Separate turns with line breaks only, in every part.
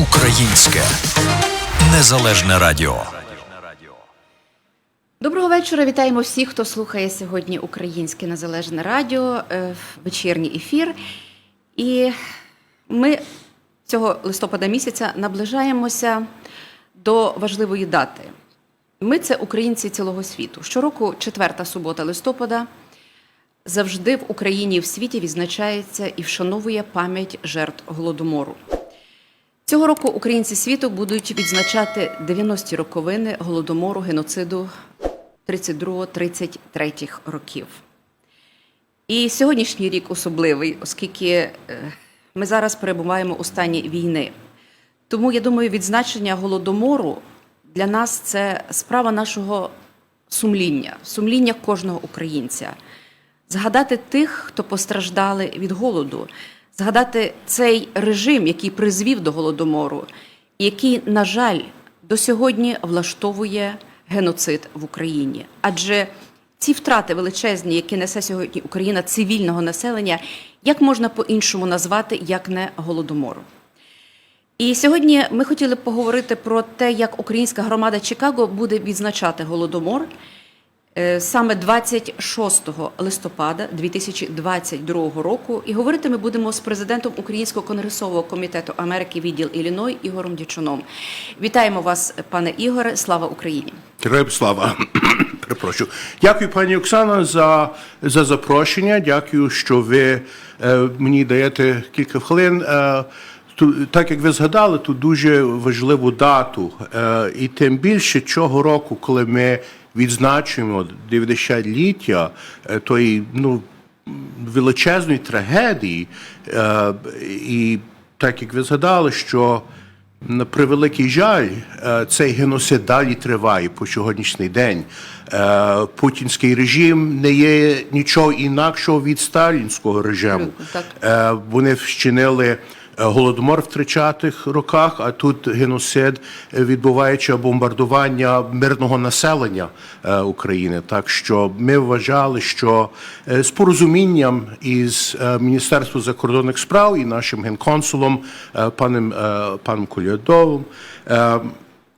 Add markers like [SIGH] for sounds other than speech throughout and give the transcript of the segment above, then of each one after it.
Українське незалежне радіо.
Доброго вечора. Вітаємо всіх, хто слухає сьогодні Українське Незалежне Радіо, е, вечірній ефір. І ми цього листопада місяця наближаємося до важливої дати. Ми це українці цілого світу. Щороку, четверта субота листопада, завжди в Україні і в світі відзначається і вшановує пам'ять жертв голодомору. Цього року українці світу будуть відзначати 90-ті роковини голодомору геноциду 32-33 років. І сьогоднішній рік особливий, оскільки е, ми зараз перебуваємо у стані війни. Тому я думаю, відзначення голодомору для нас це справа нашого сумління, сумління кожного українця. Згадати тих, хто постраждали від голоду, згадати цей режим, який призвів до голодомору, який, на жаль, до сьогодні влаштовує геноцид в Україні. Адже ці втрати величезні, які несе сьогодні Україна цивільного населення, як можна по-іншому назвати, як не голодомором? І сьогодні ми хотіли поговорити про те, як українська громада Чикаго буде відзначати голодомор саме 26 листопада 2022 року. І говорити ми будемо з президентом Українського конгресового комітету Америки відділ Ілліной Ігорем Дячуном. Вітаємо вас, пане Ігоре. Слава Україні!
Героям слава. [COUGHS] Перепрошую. Дякую, пані Оксана, за, за запрошення. Дякую, що ви е, мені даєте кілька хвилин. Е, так як ви згадали, тут дуже важливу дату. Е, і тим більше цього року, коли ми відзначуємо 90-ліття е, тої ну, величезної трагедії, е, і так як ви згадали, що на превеликий жаль, е, цей геноцид далі триває по сьогоднішній день. Путінський режим не є нічого інакшого від сталінського режиму. Вони вчинили голодомор в 30-х роках, а тут геноцид е, відбуваючи бомбардування мирного населення е, України. Так що ми вважали, що е, з порозумінням із е, Міністерством закордонних справ і нашим генконсулом е, паном, е, паном Колядовим. е,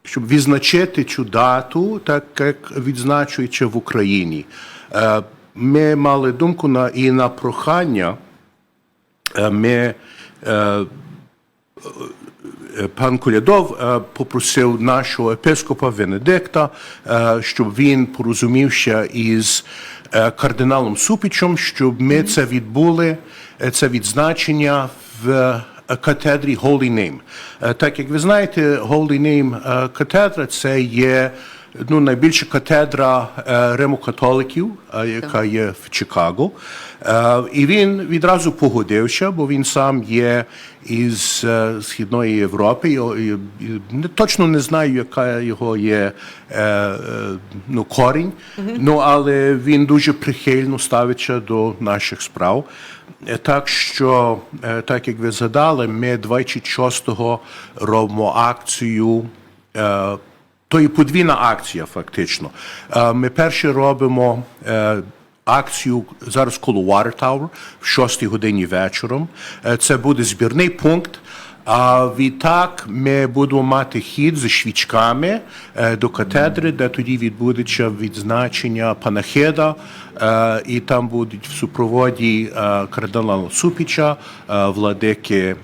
щоб відзначити цю дату, так як відзначується в Україні. Е, Ми мали думку на і на прохання. Е, Ми е, е, пан Колядов е, попросив нашого епископа Венедикта, е, щоб він порозумівся із е, кардиналом Супічем, щоб ми це відбули, е, це відзначення в е, катедрі Holy Name. Е, Так як ви знаєте, Holy Name е, катедра це є ну, найбільша катедра е, римокатоликів, е, яка є в Чикаго. Е, І він відразу погодився, бо він сам є із Східної Європи. Точно не знаю, яка його є ну, корінь, ну, але він дуже прихильно ставиться до наших справ. Так що, так як ви згадали, ми 26-го робимо акцію. То є подвійна акція, фактично. Е, Ми перше робимо е, акцію зараз коло Water Tower в 6 годині вечором. Е, Це буде збірний пункт. А відтак ми будемо мати хід зі свічками до катедри, де тоді відбудеться відзначення панахида, е, і там будуть в супроводі кардинала Супіча, владики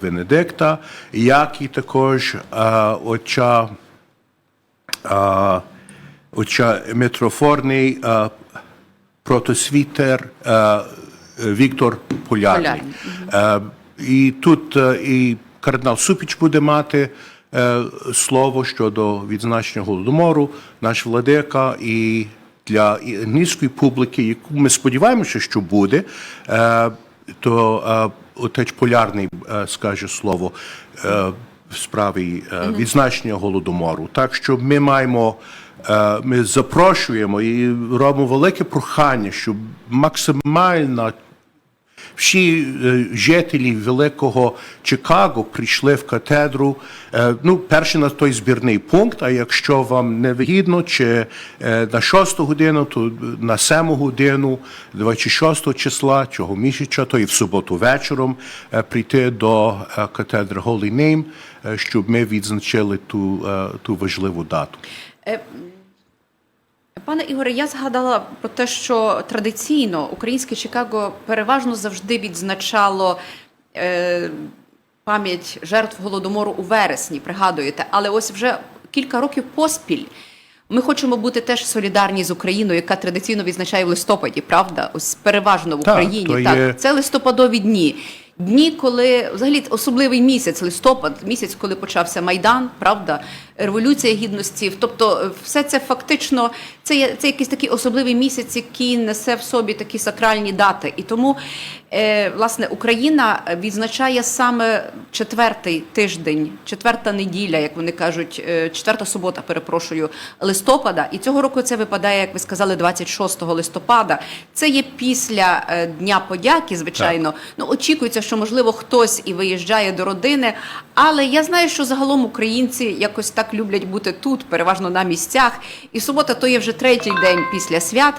Венедикта, як і також отча митрофорний а, протосвітер а, Віктор Полярний.
Полярний,
Е, І тут і кардинал Супіч буде мати е, слово щодо відзначення голодомору, наш владика, і для англійської публіки, яку ми сподіваємося, що буде, е, то е, отець Полярний скаже слово в справі е, відзначення голодомору. Так що ми маємо. е, Ми запрошуємо і робимо велике прохання, щоб максимальна Всі е, жителі великого Чикаго прийшли в катедру. е, Ну, перший на той збірний пункт. А якщо вам не вигідно, чи е, на 6 годину, то на 7 годину, 26 числа цього місяця, то і в суботу вечором прийти до катедри Holy Name, щоб ми відзначили ту, ту важливу дату.
Пане Ігоре, я згадала про те, що традиційно українське Чикаго переважно завжди відзначало е, пам'ять жертв голодомору у вересні, пригадуєте, але ось вже кілька років поспіль. Ми хочемо бути теж солідарні з Україною, яка традиційно відзначає в листопаді, правда? Ось переважно в Україні.
то
так,
є-
це листопадові дні. Дні, коли взагалі особливий місяць, листопад, місяць, коли почався майдан, правда, революція гідності. Тобто, е, все це фактично це є це якийсь такий особливий місяць, який несе в собі такі сакральні дати. І тому, е, власне, Україна відзначає саме четвертий тиждень, четверта неділя, як вони кажуть, е, четверта субота, перепрошую, листопада. І цього року це випадає, як ви сказали, 26 листопада. Це є після е, Дня подяки, звичайно. Ну очікується, що можливо хтось і виїжджає до родини. Але я знаю, що загалом українці якось так люблять бути тут, переважно на місцях. І субота то є вже третій день після свят.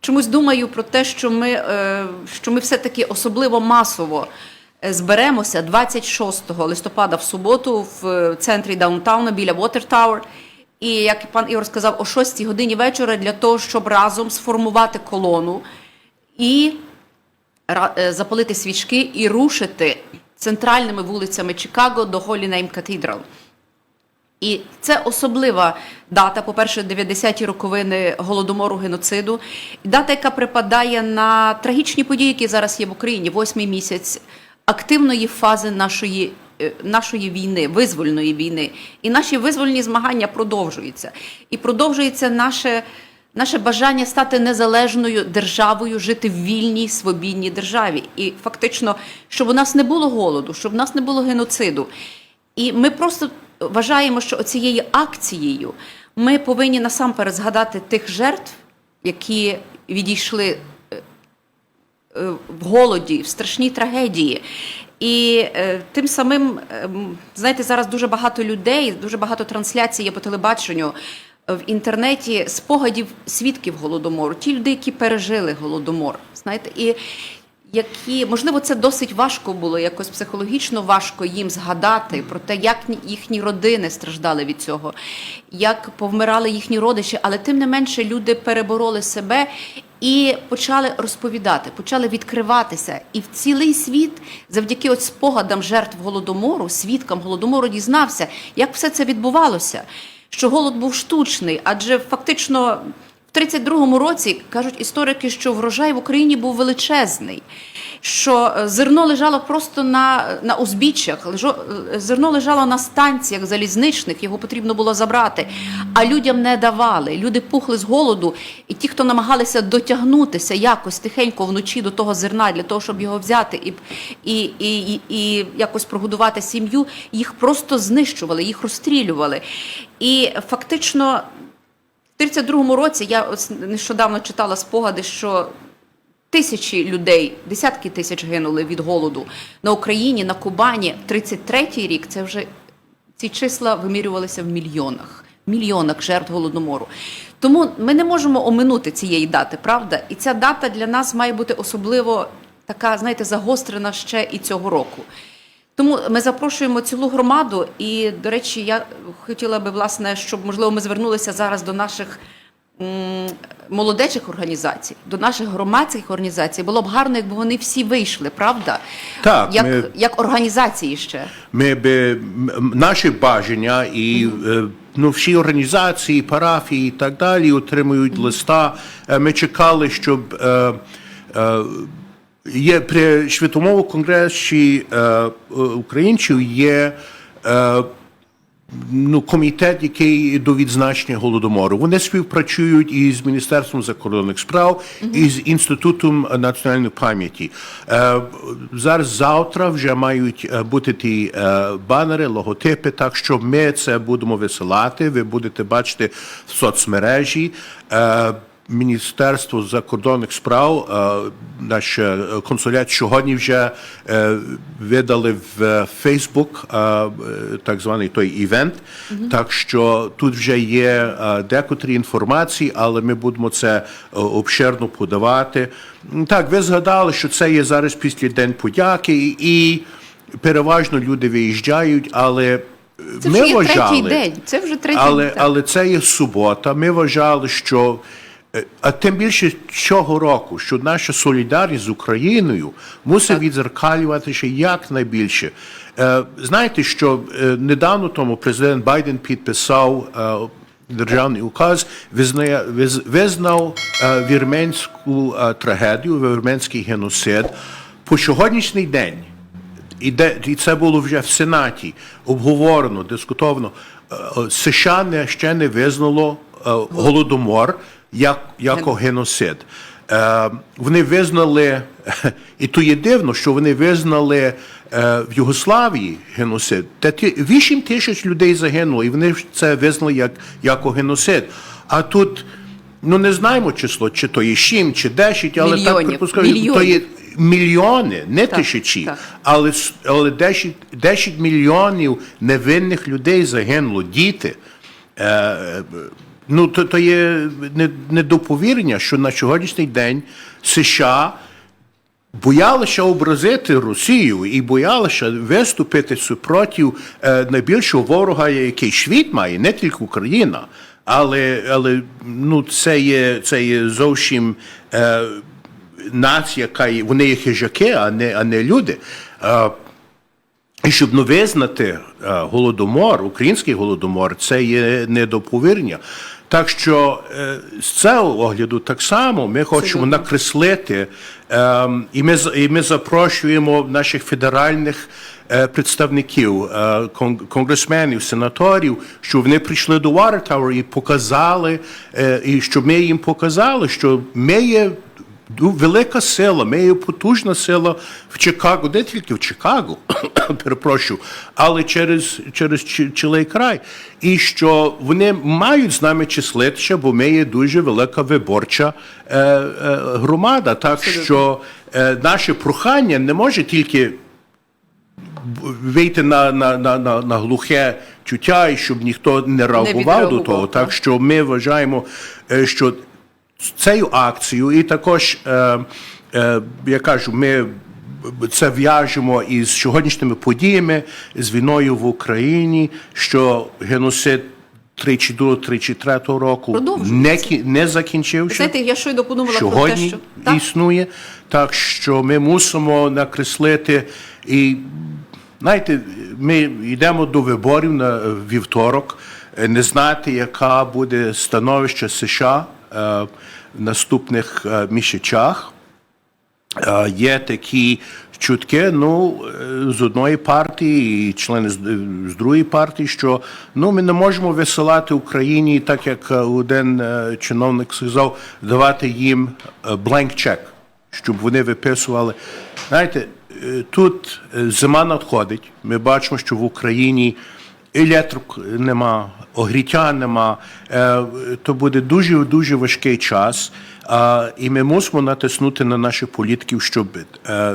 Чомусь думаю про те, що ми, е, що ми все-таки особливо масово е, зберемося 26 листопада в суботу в е, центрі даунтауна біля Water Tower. І як пан Ігор сказав, о 6 годині вечора для того, щоб разом сформувати колону і запалити свічки і рушити центральними вулицями Чикаго до Holy Name Cathedral. І це особлива дата, по-перше, 90-ті роковини голодомору геноциду. Дата, яка припадає на трагічні події, які зараз є в Україні, восьмий місяць активної фази нашої, е, нашої війни, визвольної війни. І наші визвольні змагання продовжуються. І продовжується наше. Наше бажання стати незалежною державою, жити в вільній свобідній державі, і фактично, щоб у нас не було голоду, щоб у нас не було геноциду. І ми просто вважаємо, що цією акцією ми повинні насамперед згадати тих жертв, які відійшли е, е, в голоді, в страшній трагедії. І е, тим самим, е, знаєте, зараз дуже багато людей, дуже багато трансляцій є по телебаченню. В інтернеті спогадів свідків голодомору, ті люди, які пережили голодомор, знаєте, і які можливо це досить важко було, якось психологічно важко їм згадати про те, як їхні родини страждали від цього, як повмирали їхні родичі, але тим не менше люди перебороли себе і почали розповідати, почали відкриватися. І в цілий світ, завдяки от спогадам жертв голодомору, свідкам голодомору, дізнався, як все це відбувалося. Що голод був штучний, адже фактично 32-му році кажуть історики, що врожай в Україні був величезний, що е, зерно лежало просто на, на узбіччях, е, зерно лежало на станціях залізничних, його потрібно було забрати, а людям не давали. Люди пухли з голоду, і ті, хто намагалися дотягнутися якось тихенько вночі до того зерна для того, щоб його взяти і, і, і, і якось прогодувати сім'ю, їх просто знищували, їх розстрілювали. І фактично. В 32-му році я ось нещодавно читала спогади, що тисячі людей, десятки тисяч гинули від голоду на Україні, на Кубані. 33-й рік це вже ці числа вимірювалися в мільйонах, мільйонах жертв голодомору. Тому ми не можемо оминути цієї дати, правда? І ця дата для нас має бути особливо така, знаєте, загострена ще і цього року. Тому ми запрошуємо цілу громаду. І, до речі, я хотіла би, власне, щоб можливо ми звернулися зараз до наших молодечих організацій, до наших громадських організацій. Було б гарно, якби вони всі вийшли, правда?
Так,
як,
ми-
як організації ще.
Ми би наші бажання і е, ну, всі організації, парафії і так далі отримують листа. Е, Ми чекали, щоб е, е, є при Світовому конгресі е, е, українців є. Е, ну, комітет, який до відзначення голодомору. Вони співпрацюють із Міністерством закордонних справ і з Інститутом національної пам'яті. Е, зараз завтра вже мають е, бути ті е, банери, логотипи, так що ми це будемо висилати. Ви будете бачити в соцмережі. Е, Міністерство закордонних справ, е, наш е, консулят сьогодні вже е, видали в Фейсбук так званий той івент. Так що тут вже є декотрі інформації, але ми будемо це обширно подавати. Так, ви згадали, що це є зараз після День подяки, і переважно люди виїжджають, але
Це
ми
вже є
вважали,
третій день. Це вже третій
але,
день.
але це є субота. Ми вважали, що а тим більше цього року, що наша солідарність з Україною мусить відзеркалюватися якнайбільше. Е, Знаєте, що е, недавно тому президент Байден підписав е, державний указ, визнає, визнав е, вірменську е, трагедію, вірменський геноцид. По сьогоднішній день і, де, і це було вже в Сенаті обговорено, дискутовано. Е, е, США не, ще не визнало е, голодомор як, як геноцид. Е, вони визнали, [LAUGHS] і то є дивно, що вони визнали е, в Югославії геноцид. Та ті 8 тисяч людей загинуло, і вони це визнали як, як геноцид. А тут ну не знаємо число, чи то є 7, чи 10, але так
Мільйонів.
припускаю, то є мільйони, не
Так,
тисячі,
так.
але, але 10, 10 мільйонів невинних людей загинуло, діти. Е, ну, то, то є недоповірення, що на сьогоднішній день США боялися образити Росію і боялися виступити супроти е, найбільшого ворога, який світ має, не тільки Україна. Але, але ну, це, є, це є зовсім е, нація, яка вони є хижаки, а не, а не люди. Е, і щоб не визнати е, голодомор, український голодомор, це є недоповірення. Так що е, з цього огляду так само ми хочемо накреслити, е, і, ми, і ми запрошуємо наших федеральних е, представників, конгресменів, сенаторів, щоб вони прийшли до Watertower і показали, і щоб ми їм показали, що ми є Ну, велика сила, ми є потужна сила в Чикаго, не тільки в Чикаго, [COUGHS] перепрошую, але через, через Чи- Чилий край. І що вони мають з нами числитися, бо ми є дуже велика виборча е, е, громада. Так що е, наше прохання не може тільки вийти на, на, на, на, на глухе чуття, і щоб ніхто не реагував до того.
так.
Так що ми вважаємо, е, що цією акцією, і також, е, е, я кажу, ми це в'яжемо із сьогоднішніми подіями, з війною в Україні, що геноцид 32-33 року не, не закінчився.
Знаєте, я щойно подумала про те, що так,
існує. Так що ми мусимо накреслити і знаєте, ми йдемо до виборів на вівторок, не знати, яка буде становище США наступних е, місяцях. Е, Є такі чутки, ну, е, з одної партії і члени з, е, другої партії, що ну, ми не можемо висилати Україні, так як е, один е, чиновник сказав, давати їм е, blank check, щоб вони виписували. Знаєте, е, тут е, зима надходить. Ми бачимо, що в Україні електрик нема, огріття нема. Е, То буде дуже дуже важкий час. І ми мусимо натиснути на наших політиків, щоб е,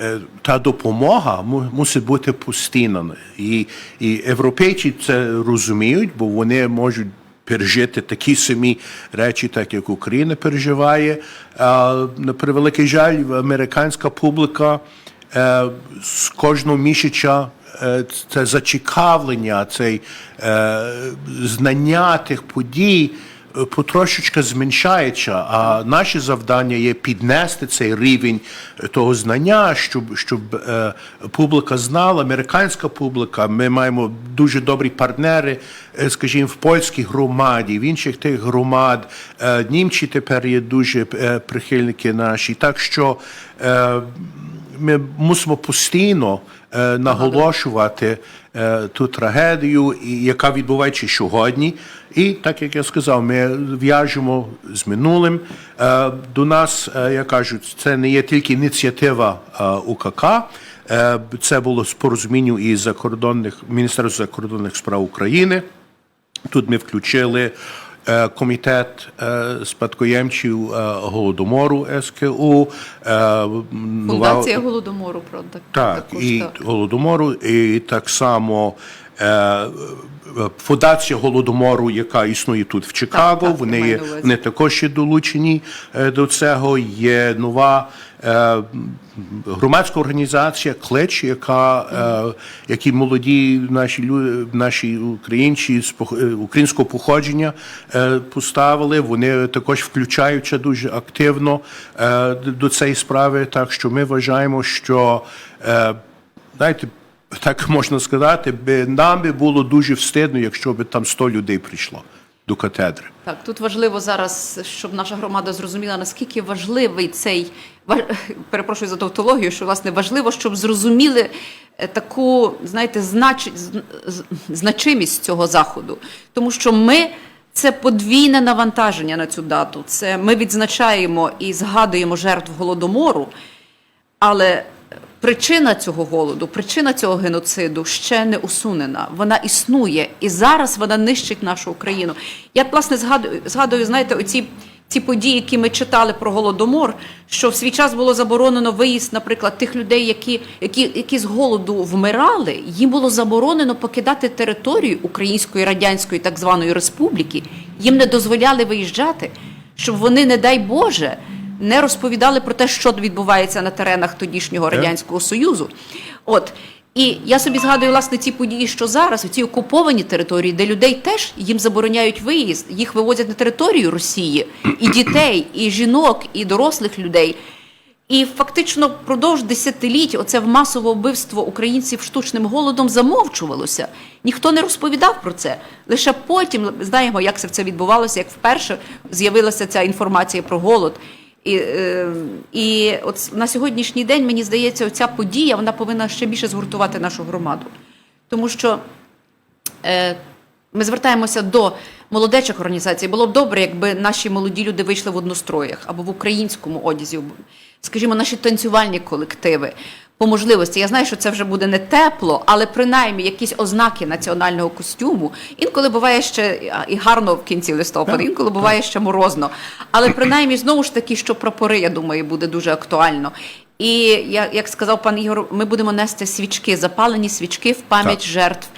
е, та допомога мусить бути постійна. І, і європейці це розуміють, бо вони можуть. Пережити такі самі речі, так як Україна переживає. На превеликий жаль, американська публіка з кожного місяця це зацікавлення, це е, знання тих подій е, потрошечки зменшається. А наше завдання є піднести цей рівень е, того знання, щоб, щоб е, публіка знала, американська публіка. Ми маємо дуже добрі партнери, е, скажімо, в польській громаді, в інших тих громад. Е, Німці тепер є дуже е, прихильники наші. Так що е, ми мусимо постійно е, наголошувати е, ту трагедію, і- яка відбувається сьогодні. І так як я сказав, ми в'яжемо з минулим. Е, До нас, е, я кажу, це не є тільки ініціатива е, УКК. Е, Це було спорозуміння із закордонних Міністерства закордонних справ України. Тут ми включили е, комітет е, спадкоємців е, голодомору СКУ. е,
Фундація голодомору, правда.
так,
так
і голодомору, і так само е, е, фундація голодомору, яка існує тут в Чикаго.
так, я
вони, є, вони також є долучені е, до цього. Є нова е, громадська організація Клеч, яка е, які молоді наші лю- наші українці з е, українського походження е, поставили. Вони також включаються дуже активно е, до цієї справи. Так що ми вважаємо, що е, знаєте. Так можна сказати, би нам би було дуже встидно, якщо б там 100 людей прийшло до катедри.
Так, тут важливо зараз, щоб наша громада зрозуміла, наскільки важливий цей ва- [LAUGHS] перепрошую за тавтологію, що власне важливо, щоб зрозуміли е, таку, знаєте, знач... значимість цього заходу, тому що ми. Це подвійне навантаження на цю дату. Це ми відзначаємо і згадуємо жертв голодомору, але причина цього голоду, причина цього геноциду ще не усунена. Вона існує, і зараз вона нищить нашу Україну. Я власне згадую, згадую, знаєте, оці ці події, які ми читали про голодомор, що в свій час було заборонено виїзд, наприклад, тих людей, які, які, які з голоду вмирали, їм було заборонено покидати територію Української радянської так званої республіки. Їм не дозволяли виїжджати, щоб вони, не дай Боже, не розповідали про те, що відбувається на теренах тодішнього радянського союзу. От і я собі згадую власне ці події, що зараз у ці окуповані території, де людей теж їм забороняють виїзд, їх вивозять на територію Росії, і дітей, і жінок, і дорослих людей. І фактично впродовж десятиліть оце масове вбивство українців штучним голодом замовчувалося. Ніхто не розповідав про це. Лише потім знаємо, як це все відбувалося, як вперше з'явилася ця інформація про голод. І, е, і от на сьогоднішній день, мені здається, ця подія вона повинна ще більше згуртувати нашу громаду. Тому що е, ми звертаємося до молодечих організацій. Було б добре, якби наші молоді люди вийшли в одностроях або в українському одязі, скажімо, наші танцювальні колективи. По можливості, я знаю, що це вже буде не тепло, але принаймні якісь ознаки національного костюму. Інколи буває ще і гарно в кінці листопада, інколи буває ще морозно. Але принаймні знову ж таки, що прапори, я думаю, буде дуже актуально. І як сказав пан Ігор, ми будемо нести свічки, запалені свічки в пам'ять
Так.
жертв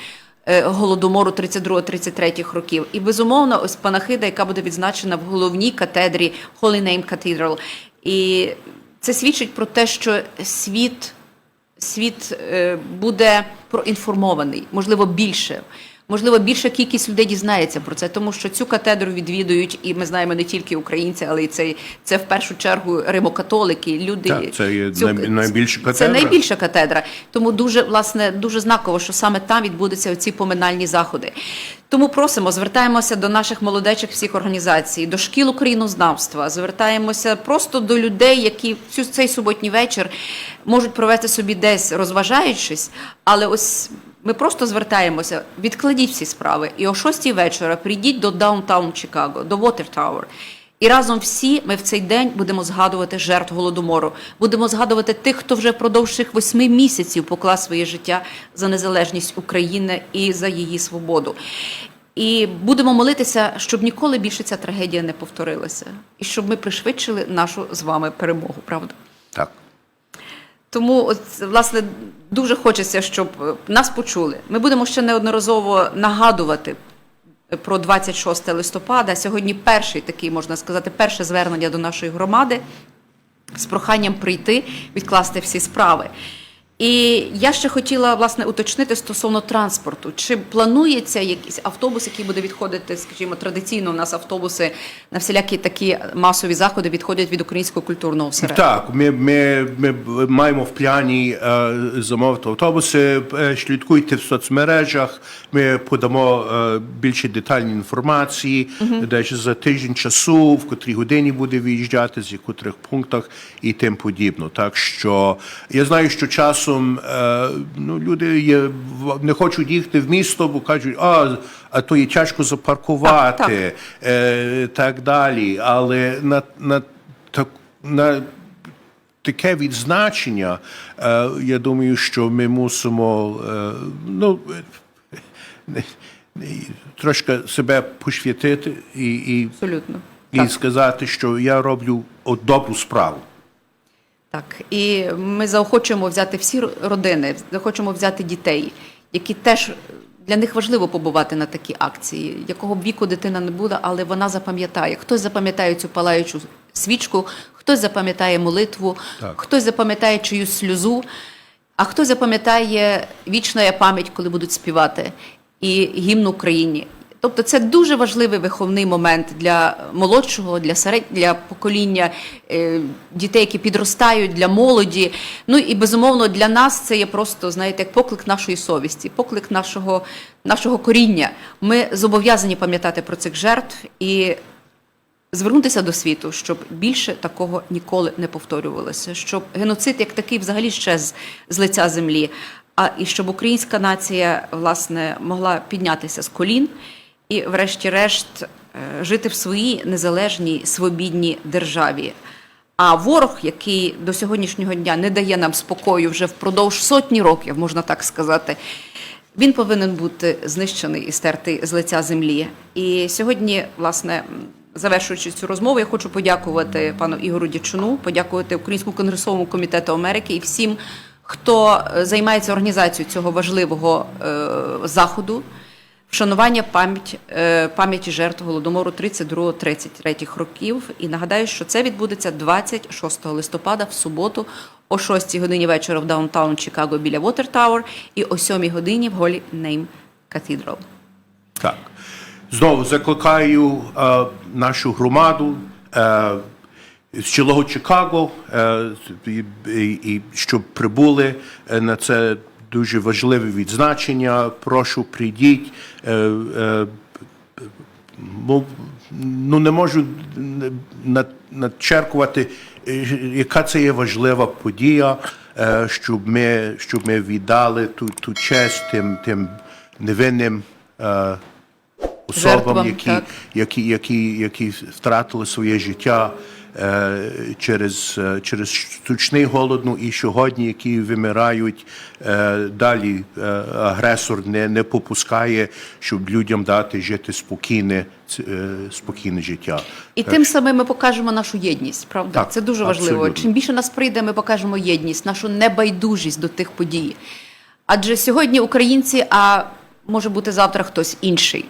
е, голодомору 32-33 років. І безумовно, ось панахида, яка буде відзначена в головній катедрі Holy Name Cathedral. І це свідчить про те, що світ, світ е, буде проінформований, можливо, більше. Можливо, більша кількість людей дізнається про це, тому що цю катедру відвідують, і ми знаємо не тільки українці, але й це, це в першу чергу римокатолики. Люди
Так, це є
цю-
най- найбільша
Це
катедра.
найбільша катедра. Тому дуже власне дуже знаково, що саме там відбудуться ці поминальні заходи. Тому просимо, звертаємося до наших молодечих всіх організацій, до шкіл українознавства, звертаємося просто до людей, які цю цей суботній вечір можуть провести собі десь розважаючись, але ось. Ми просто звертаємося, відкладіть всі справи, і о 6 вечора прийдіть до Даунтаун Чикаго, до Water Tower. І разом всі ми в цей день будемо згадувати жертв голодомору. Будемо згадувати тих, хто вже впродовж цих восьми місяців поклав своє життя за незалежність України і за її свободу. І будемо молитися, щоб ніколи більше ця трагедія не повторилася, і щоб ми пришвидшили нашу з вами перемогу. Правда?
Так.
Тому, от, власне, дуже хочеться, щоб е, нас почули. Ми будемо ще неодноразово нагадувати про 26 листопада. Сьогодні перший такий, можна сказати, перше звернення до нашої громади з проханням прийти, відкласти всі справи. І я ще хотіла власне уточнити стосовно транспорту. Чи планується якийсь автобус, який буде відходити, скажімо, традиційно у нас автобуси на всілякі такі масові заходи відходять від українського культурного осередку?
Так, ми, ми, ми маємо в плані е, замовити автобуси. Е, Слідкуйте в соцмережах. Ми подамо е, більше детальні інформації, десь за тиждень часу, в котрій годині буде виїжджати, з яких пунктах і тим подібно. Так що я знаю, що часом е, ну, люди є, не хочуть їхати в місто, бо кажуть, а, а то є тяжко запаркувати,
Так,
Е, так далі. Але на, на, так, на таке відзначення, е, я думаю, що ми мусимо, е, ну, не, трошки себе посвятити і, і,
Абсолютно.
і
Так.
сказати, що я роблю добру справу.
Так, і ми заохочуємо взяти всі родини, захочемо взяти дітей, які теж для них важливо побувати на такі акції, якого б віку дитина не була, але вона запам'ятає. Хтось запам'ятає цю палаючу свічку, хтось запам'ятає молитву,
Так.
хтось запам'ятає чиюсь сльозу, а хтось запам'ятає вічна пам'ять, коли будуть співати, і гімн Україні. Тобто це дуже важливий виховний момент для молодшого, для серед... для покоління е, дітей, які підростають, для молоді. Ну і безумовно для нас це є просто, знаєте, як поклик нашої совісті, поклик нашого, нашого коріння. Ми зобов'язані пам'ятати про цих жертв і звернутися до світу, щоб більше такого ніколи не повторювалося, щоб геноцид як такий взагалі щез з лиця землі. А і щоб українська нація власне могла піднятися з колін і, врешті-решт, е, жити в своїй незалежній свобідній державі. А ворог, який до сьогоднішнього дня не дає нам спокою вже впродовж сотні років, можна так сказати, він повинен бути знищений і стертий з лиця землі. І сьогодні, власне, завершуючи цю розмову, я хочу подякувати пану Ігору Дячуну, подякувати Українському конгресовому комітету Америки і всім, хто е, займається організацією цього важливого е, заходу. Вшанування пам'ять, е, пам'яті жертв голодомору 32-33 років. І нагадаю, що це відбудеться 26 листопада в суботу о 6 годині вечора в даунтаун Чикаго біля Water Tower і о 7 годині в Holy Name Cathedral.
Так. Знову закликаю е, нашу громаду е, з цілого Чикаго, е, і, і, і щоб прибули е, на це дуже важливе відзначення. Прошу прийдіть. Е, е, ну, не можу на- начеркувати, е, яка це є важлива подія, щоб ми, щоб ми віддали ту, ту честь тим, тим невинним особам,
Жертвам,
які, які, які, які втратили своє життя через, е, через штучний голод, ну і сьогодні, які вимирають е, далі. Е, агресор не, не попускає, щоб людям дати жити спокійне, е, спокійне життя.
І тим самим ми покажемо нашу єдність, правда?
Так,
Це дуже важливо.
абсолютно.
Чим більше нас прийде, ми покажемо єдність, нашу небайдужість до тих подій. Адже сьогодні українці, а може бути завтра хтось інший.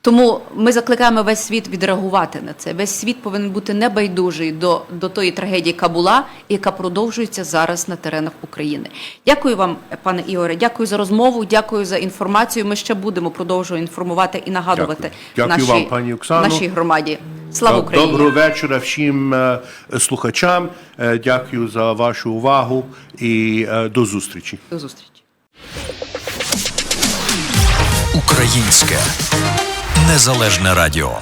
Тому ми закликаємо весь світ відреагувати на це. Весь світ повинен бути небайдужий до, до тої трагедії, яка була і яка продовжується зараз на теренах України. Дякую вам, пане Ігоре. Дякую за розмову. Дякую за інформацію. Ми ще будемо продовжувати інформувати і нагадувати
Дякую. Дякую
нашій,
вам, пані Оксано.
нашій громаді. Слава Україні!
Доброго вечора всім е, слухачам. Е, Дякую за вашу увагу і е, до зустрічі.
До зустрічі.
Українське незалежне радіо.